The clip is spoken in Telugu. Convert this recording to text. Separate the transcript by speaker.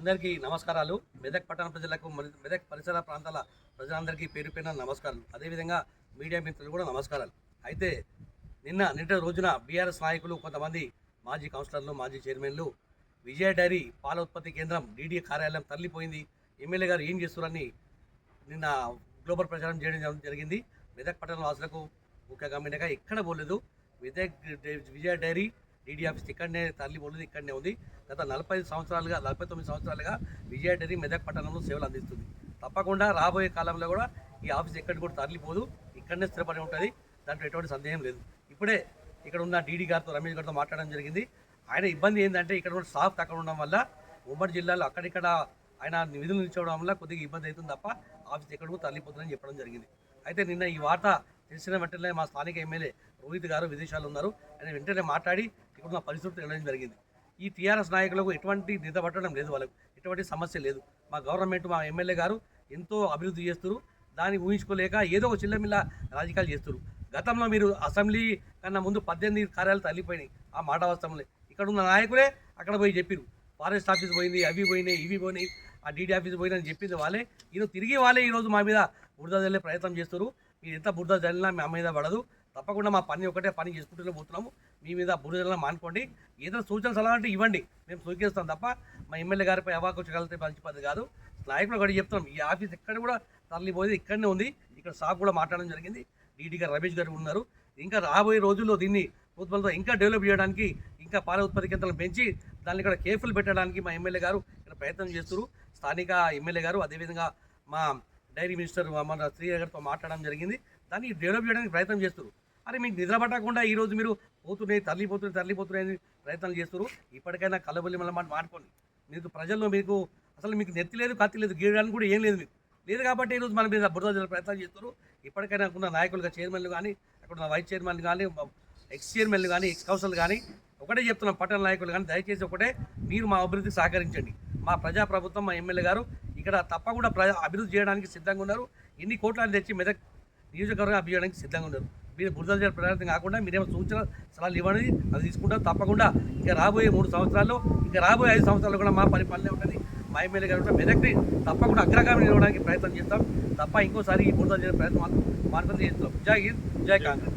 Speaker 1: అందరికీ నమస్కారాలు. మెదక్ పట్టణ ప్రజలకు మెదక్ పరిసర ప్రాంతాల ప్రజలందరికీ పేరు పైన నమస్కారాలు. అదేవిధంగా మీడియా మిత్రులు కూడా నమస్కారాలు. అయితే నిన్న నిన్న రోజున బీఆర్ఎస్ నాయకులు కొంతమంది మాజీ కౌన్సిలర్లు మాజీ చైర్మన్లు విజయ డైరీ పాల ఉత్పత్తి కేంద్రం డీడీ కార్యాలయం తరలిపోయింది. ఎమ్మెల్యే గారు ఏం చేస్తున్నారని నిన్న గ్లోబల్ ప్రచారం చేయడం జరిగింది. మెదక్ పట్టణ వాసులకు ముఖ్యంగా గమనిక ఎక్కడ పోలేదు. Medak Vijaya dairy DD office ఇక్కడనే తరలిపోలేదు ఇక్కడనే ఉంది. గత నలభై సంవత్సరాలుగా నలభై తొమ్మిది సంవత్సరాలుగా విజయ డైరీ మెదక్ పట్టణంలో సేవలు అందిస్తుంది. తప్పకుండా రాబోయే కాలంలో కూడా ఈ ఆఫీస్ ఎక్కడికి కూడా తరలిపోదు. ఇక్కడనే స్థిరపడి ఉంటుంది. దాంట్లో ఎటువంటి సందేహం లేదు. ఇప్పుడే ఇక్కడ ఉన్న డీడీ గారితో రమేష్ గారితో మాట్లాడడం జరిగింది. ఆయన ఇబ్బంది ఏంటంటే ఇక్కడ ఉన్న స్టాఫ్ తక్కువ ఉండడం వల్ల ఉమ్మడి జిల్లాలో అక్కడిక్కడ ఆయన నిధులు నిల్చోవడం వల్ల కొద్దిగా ఇబ్బంది అవుతుంది తప్ప ఆఫీస్ ఎక్కడికో తరలిపోతుందని చెప్పడం జరిగింది. అయితే నిన్న ఈ వార్త తెలిసిన వెంటనే మా స్థానిక ఎమ్మెల్యే రోహిత్ గారు విదేశాలు ఉన్నారు. ఆయన వెంటనే మాట్లాడి ఇప్పుడు మా పరిస్థితులు వెళ్ళడం జరిగింది. ఈ టీఆర్ఎస్ నాయకులకు ఎటువంటి నిద్ర పట్టడం లేదు వాళ్ళకు. ఎటువంటి సమస్య లేదు. మా గవర్నమెంట్ మా ఎమ్మెల్యే గారు ఎంతో అభివృద్ధి చేస్తారు. దాన్ని ఊహించుకోలేక ఏదో ఒక చిల్లమిల్ల రాజకీయాలు చేస్తారు. గతంలో మీరు అసెంబ్లీ కన్నా ముందు పద్దెనిమిది కార్యాలు తల్లిపోయినాయి ఆ మాట వాస్తవంలో. ఇక్కడ ఉన్న నాయకులే అక్కడ పోయి చెప్పారు. ఫారెస్ట్ ఆఫీస్ పోయింది అవి పోయినాయి ఇవి పోయినాయి ఆ డీడీ ఆఫీస్ పోయిందని చెప్పింది వాళ్ళే. ఈరోజు తిరిగి వాళ్ళే ఈరోజు మా మీద బురద జల్లే ప్రయత్నం చేస్తారు. మీరు ఎంత బురద జల్లినా మా మీద పడదు. తప్పకుండా మా పని ఒకటే పని చేసుకుంటూనే పోతున్నాము. మీ మీద బురద మానుకోండి. ఏదైనా సూచన సలహా అంటే ఇవ్వండి. మేము సూచిస్తాం తప్ప మా ఎమ్మెల్యే గారిపై అవాకొచ్చగలితే మంచి పద్ధతి కాదు. నాయకులు ఒకటి చెప్తున్నాం. ఈ ఆఫీస్ ఎక్కడ కూడా తరలిపోయేది ఇక్కడనే ఉంది. ఇక్కడ షాప్ కూడా మాట్లాడడం జరిగింది. డీడీ గారు రమేష్ గారు ఉన్నారు. ఇంకా రాబోయే రోజుల్లో దీన్ని ఉత్పత్తులతో ఇంకా డెవలప్ చేయడానికి ఇంకా పాల ఉత్పత్తి కేంద్రాలను పెంచి దాన్ని ఇక్కడ కేఫ్లు పెట్టడానికి మా ఎమ్మెల్యే గారు ఇక్కడ ప్రయత్నం చేస్తున్నారు. స్థానిక ఎమ్మెల్యే గారు అదేవిధంగా మా డైరీ మినిస్టర్ మన శ్రీ గారితో మాట్లాడడం జరిగింది. దాన్ని డెవలప్ చేయడానికి ప్రయత్నం చేస్తున్నారు. అరే మీకు నిద్ర పట్టకుండా ఈ రోజు మీరు పోతున్నాయి తరలిపోతున్నాయి తరలిపోతున్నాయి ప్రయత్నం చేస్తున్నారు. ఇప్పటికైనా కలబొల్లి మళ్ళీ మాట మానుకోండి మీకు ప్రజల్లో మీకు అసలు మీకు నెత్తి లేదు కత్తి లేదు గీయడానికి కూడా ఏం లేదు మీకు. లేదు కాబట్టి ఈరోజు మన మీద బురద ప్రయత్నం చేస్తారు ఇప్పటికైనా ఉన్న నాయకులుగా చైర్మన్లు కానీ అక్కడ ఉన్న వైస్ చైర్మన్లు కానీ ఎక్స్ చైర్మన్లు కానీ ఎక్స్ కౌన్సిల్ కానీ ఒకటే చెప్తున్నాం పట్టణ నాయకులు కానీ దయచేసి ఒకటే మీరు మా అభివృద్ధికి సహకరించండి. మా ప్రజాప్రభుత్వం మా ఎమ్మెల్యే గారు ఇక్కడ తప్పకుండా ప్రజా అభివృద్ధి చేయడానికి సిద్ధంగా ఉన్నారు. ఎన్ని కోట్లని తెచ్చి మెదక్ నియోజకవర్గం అభివృద్ధి చేయడానికి సిద్ధంగా ఉన్నారు. మీరు బురద జల్లే ప్రయత్నం కాకుండా మీరేమో సూచన సలహాలు ఇవ్వండి అది తీసుకుంటాం తప్పకుండా. ఇంకా రాబోయే మూడు సంవత్సరాల్లో ఇంకా రాబోయే ఐదు సంవత్సరాలు కూడా మా పని పనిలో ఉంటుంది. మా ఎమ్మెల్యే గారు మెదక్ని తప్పకుండా అగ్రగామి నిలవడానికి ప్రయత్నం చేస్తాం. తప్ప ఇంకోసారి ఈ బురద జల్లే ప్రయత్నం మాత్రం చేస్తాం. జై హింద్ జై కాంగ్రెస్.